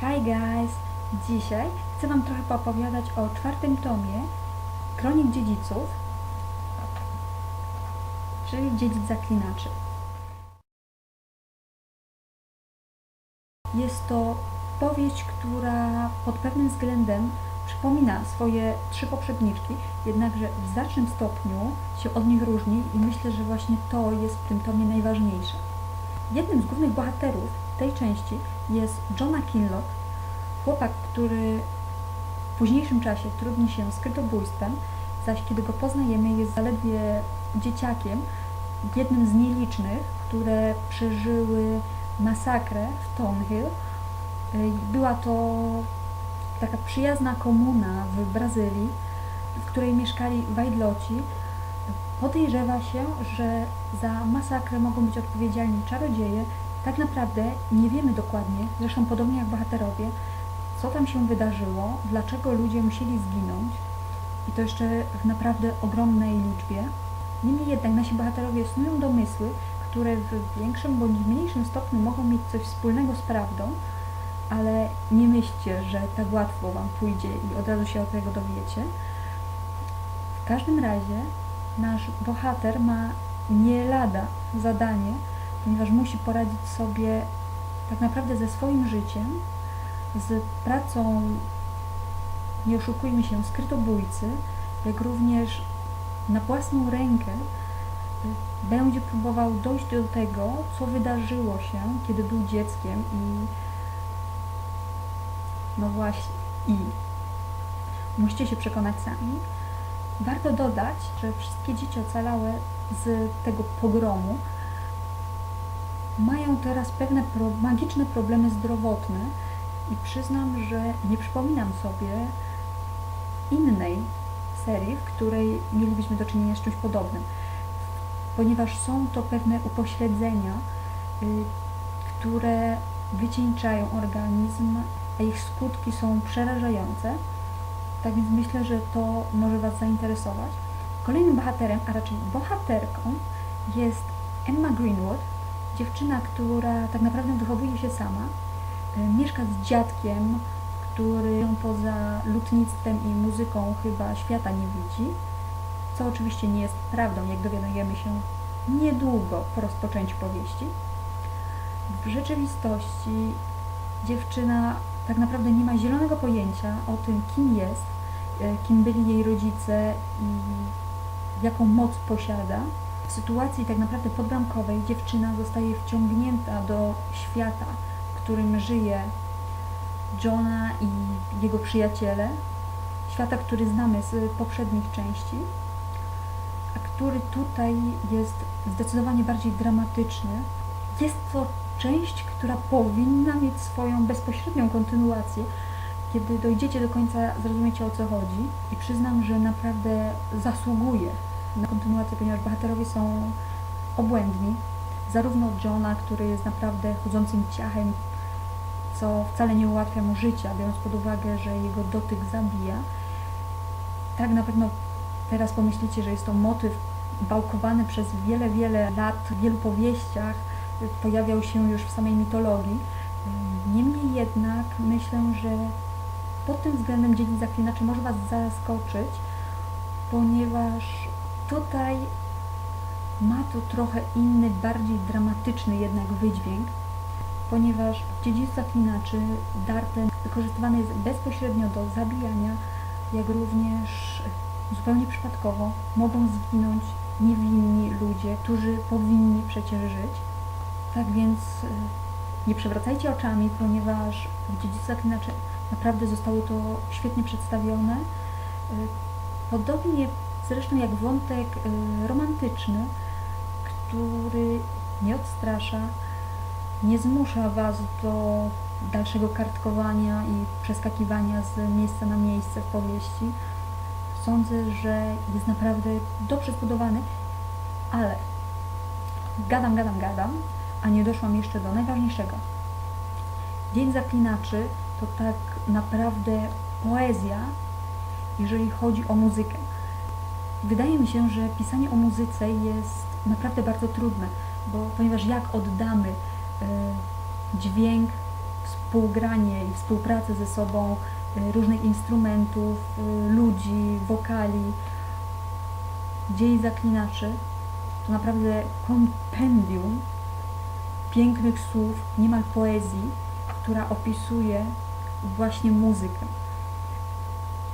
Hi guys! Dzisiaj chcę Wam trochę poopowiadać o czwartym tomie Kronik Dziedziców, czyli Dziedzic Zaklinaczy. Jest to powieść, która pod pewnym względem przypomina swoje trzy poprzedniczki, jednakże w znacznym stopniu się od nich różni i myślę, że właśnie to jest w tym tomie najważniejsze. Jednym z głównych bohaterów tej części jest Johna Kinloch, chłopak, który w późniejszym czasie trudni się skrytobójstwem, zaś kiedy go poznajemy jest zaledwie dzieciakiem, jednym z nielicznych, które przeżyły masakrę w Thornhill. Y, Była to taka przyjazna komuna w Brazylii, w której mieszkali Wajdloci. Podejrzewa się, że za masakrę mogą być odpowiedzialni czarodzieje. Tak naprawdę nie wiemy dokładnie, zresztą podobnie jak bohaterowie, co tam się wydarzyło, dlaczego ludzie musieli zginąć i to jeszcze w naprawdę ogromnej liczbie. Niemniej jednak nasi bohaterowie snują domysły, które w większym bądź mniejszym stopniu mogą mieć coś wspólnego z prawdą, ale nie myślcie, że tak łatwo Wam pójdzie i od razu się od tego dowiecie. W każdym razie nasz bohater ma nie lada zadanie, ponieważ musi poradzić sobie tak naprawdę ze swoim życiem, z pracą, nie oszukujmy się, skrytobójcy, jak również na własną rękę będzie próbował dojść do tego, co wydarzyło się, kiedy był dzieckiem i no właśnie, i musicie się przekonać sami. Warto dodać, że wszystkie dzieci ocalałe z tego pogromu mają teraz pewne pro, magiczne problemy zdrowotne i przyznam, że nie przypominam sobie innej serii, w której mielibyśmy do czynienia z czymś podobnym, ponieważ są to pewne upośledzenia, y, które wycieńczają organizm, a ich skutki są przerażające. Tak więc myślę, że to może Was zainteresować. Kolejnym bohaterem, a raczej bohaterką jest Emma Greenwood, dziewczyna, która tak naprawdę wychowuje się sama. Y, Mieszka z dziadkiem, który ją poza lutnictwem i muzyką chyba świata nie widzi, co oczywiście nie jest prawdą, jak dowiadujemy się niedługo po rozpoczęciu powieści. W rzeczywistości dziewczyna tak naprawdę nie ma zielonego pojęcia o tym, kim jest, e, kim byli jej rodzice i jaką moc posiada. W sytuacji tak naprawdę podbramkowej dziewczyna zostaje wciągnięta do świata, w którym żyje Johna i jego przyjaciele, świata, który znamy z poprzednich części, a który tutaj jest zdecydowanie bardziej dramatyczny. Jest to część, która powinna mieć swoją bezpośrednią kontynuację, kiedy dojdziecie do końca, zrozumiecie o co chodzi. I przyznam, że naprawdę zasługuje na kontynuację, ponieważ bohaterowie są obłędni. Zarówno Johna, który jest naprawdę chodzącym ciachem, co wcale nie ułatwia mu życia, biorąc pod uwagę, że jego dotyk zabija. Tak na pewno teraz pomyślicie, że jest to motyw bałkowany przez wiele, wiele lat w wielu powieściach, pojawiał się już w samej mitologii. Niemniej jednak myślę, że pod tym względem dziedzic zaklinaczy może Was zaskoczyć, ponieważ tutaj ma to trochę inny, bardziej dramatyczny jednak wydźwięk, ponieważ w dziedzic zaklinaczy dar ten wykorzystywany jest bezpośrednio do zabijania, jak również zupełnie przypadkowo mogą zginąć niewinni ludzie, którzy powinni przecież żyć. Tak więc y, nie przewracajcie oczami, ponieważ w dziedzic zaklinaczy naprawdę zostało to świetnie przedstawione. Y, Podobnie zresztą jak wątek y, romantyczny, który nie odstrasza, nie zmusza Was do dalszego kartkowania i przeskakiwania z miejsca na miejsce w powieści. Sądzę, że jest naprawdę dobrze zbudowany, ale gadam, gadam, gadam, a nie doszłam jeszcze do najważniejszego. Dzień Zaklinaczy to tak naprawdę poezja, jeżeli chodzi o muzykę. Wydaje mi się, że pisanie o muzyce jest naprawdę bardzo trudne, bo ponieważ jak oddamy y, dźwięk, współgranie i współpracę ze sobą y, różnych instrumentów, y, ludzi, wokali, dziei zaklinaczy. To naprawdę kompendium pięknych słów, niemal poezji, która opisuje właśnie muzykę.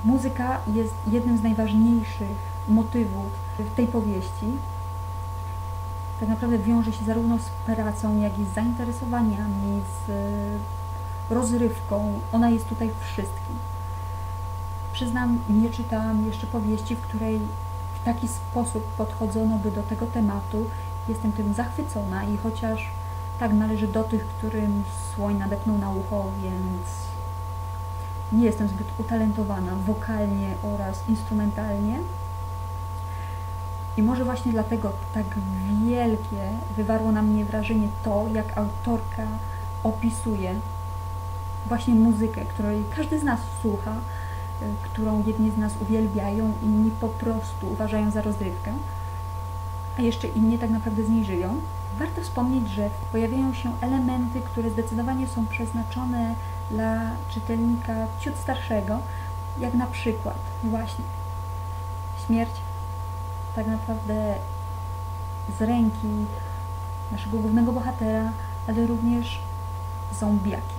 Muzyka jest jednym z najważniejszych motywów w tej powieści. Tak naprawdę wiąże się zarówno z pracą, jak i z zainteresowaniami, z e, rozrywką. Ona jest tutaj wszystkim. Przyznam, nie czytałam jeszcze powieści, w której w taki sposób podchodzono by do tego tematu. Jestem tym zachwycona i chociaż tak należy do tych, którym słoń nadepnął na ucho, więc nie jestem zbyt utalentowana wokalnie oraz instrumentalnie. I może właśnie dlatego tak wielkie wywarło na mnie wrażenie to, jak autorka opisuje właśnie muzykę, której każdy z nas słucha, y, którą jedni z nas uwielbiają, inni po prostu uważają za rozrywkę, a jeszcze inni tak naprawdę z niej żyją. Warto wspomnieć, że pojawiają się elementy, które zdecydowanie są przeznaczone dla czytelnika ciut starszego, jak na przykład właśnie śmierć tak naprawdę z ręki naszego głównego bohatera, ale również zombiaki.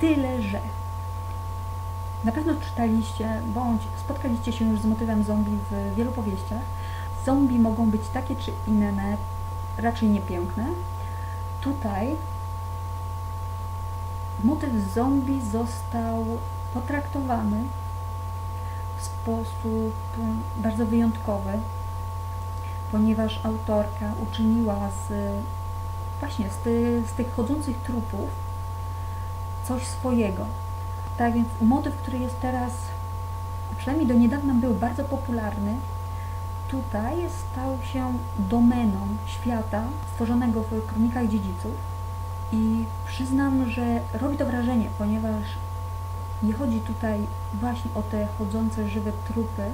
Tyle, że na pewno czytaliście bądź spotkaliście się już z motywem zombie w wielu powieściach. Zombie mogą być takie czy inne, raczej niepiękne. Tutaj motyw zombie został potraktowany sposób bardzo wyjątkowy, ponieważ autorka uczyniła z właśnie z, ty, z tych chodzących trupów coś swojego. Tak więc motyw, który jest teraz, przynajmniej do niedawna był bardzo popularny, tutaj stał się domeną świata stworzonego w Kronikach Dziedziców i przyznam, że robi to wrażenie, ponieważ nie chodzi tutaj właśnie o te chodzące żywe trupy,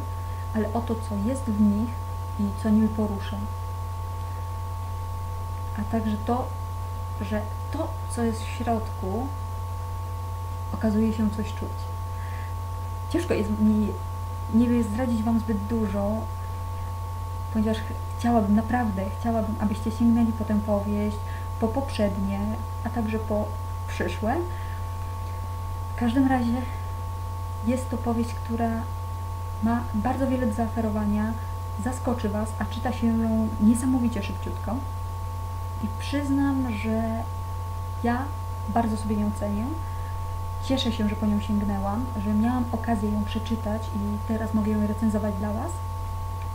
ale o to, co jest w nich i co nimi porusza. A także to, że to, co jest w środku, okazuje się coś czuć. Ciężko jest mi nie zdradzić Wam zbyt dużo, ponieważ chciałabym, naprawdę chciałabym, abyście sięgnęli po tę powieść, po poprzednie, a także po przyszłe. Każdym razie jest to powieść, która ma bardzo wiele do zaoferowania, zaskoczy Was, a czyta się ją niesamowicie szybciutko. I przyznam, że ja bardzo sobie ją cenię. Cieszę się, że po nią sięgnęłam, że miałam okazję ją przeczytać i teraz mogę ją recenzować dla Was.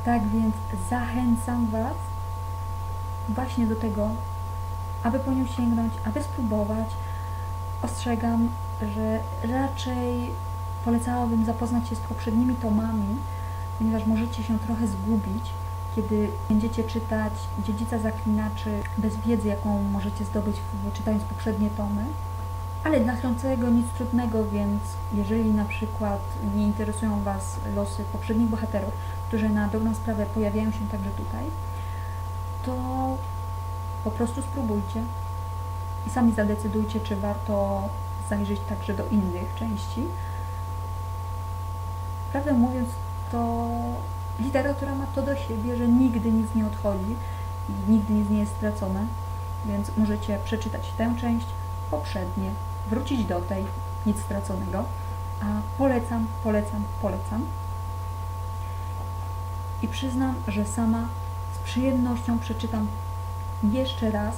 Tak więc zachęcam Was właśnie do tego, aby po nią sięgnąć, aby spróbować. Ostrzegam, że raczej polecałabym zapoznać się z poprzednimi tomami, ponieważ możecie się trochę zgubić, kiedy będziecie czytać Dziedzica Zaklinaczy bez wiedzy, jaką możecie zdobyć czytając poprzednie tomy. Ale dla chcącego nic trudnego, więc jeżeli na przykład nie interesują Was losy poprzednich bohaterów, którzy na dobrą sprawę pojawiają się także tutaj, to po prostu spróbujcie i sami zadecydujcie, czy warto zajrzeć także do innych części. Prawdę mówiąc, to literatura ma to do siebie, że nigdy nic nie odchodzi i nigdy nic nie jest stracone, więc możecie przeczytać tę część, poprzednie, wrócić do tej, nic straconego, a polecam, polecam, polecam. I przyznam, że sama z przyjemnością przeczytam jeszcze raz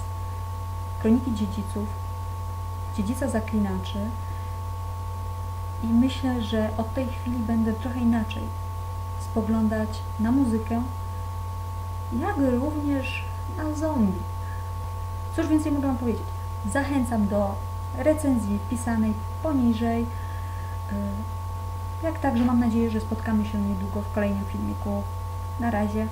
Kroniki Dziedziców, Dziedzica Zaklinaczy i myślę, że od tej chwili będę trochę inaczej spoglądać na muzykę, jak również na zombie. Cóż więcej mogę Wam powiedzieć? Zachęcam do recenzji pisanej poniżej. Jak także mam nadzieję, że spotkamy się niedługo w kolejnym filmiku. Na razie.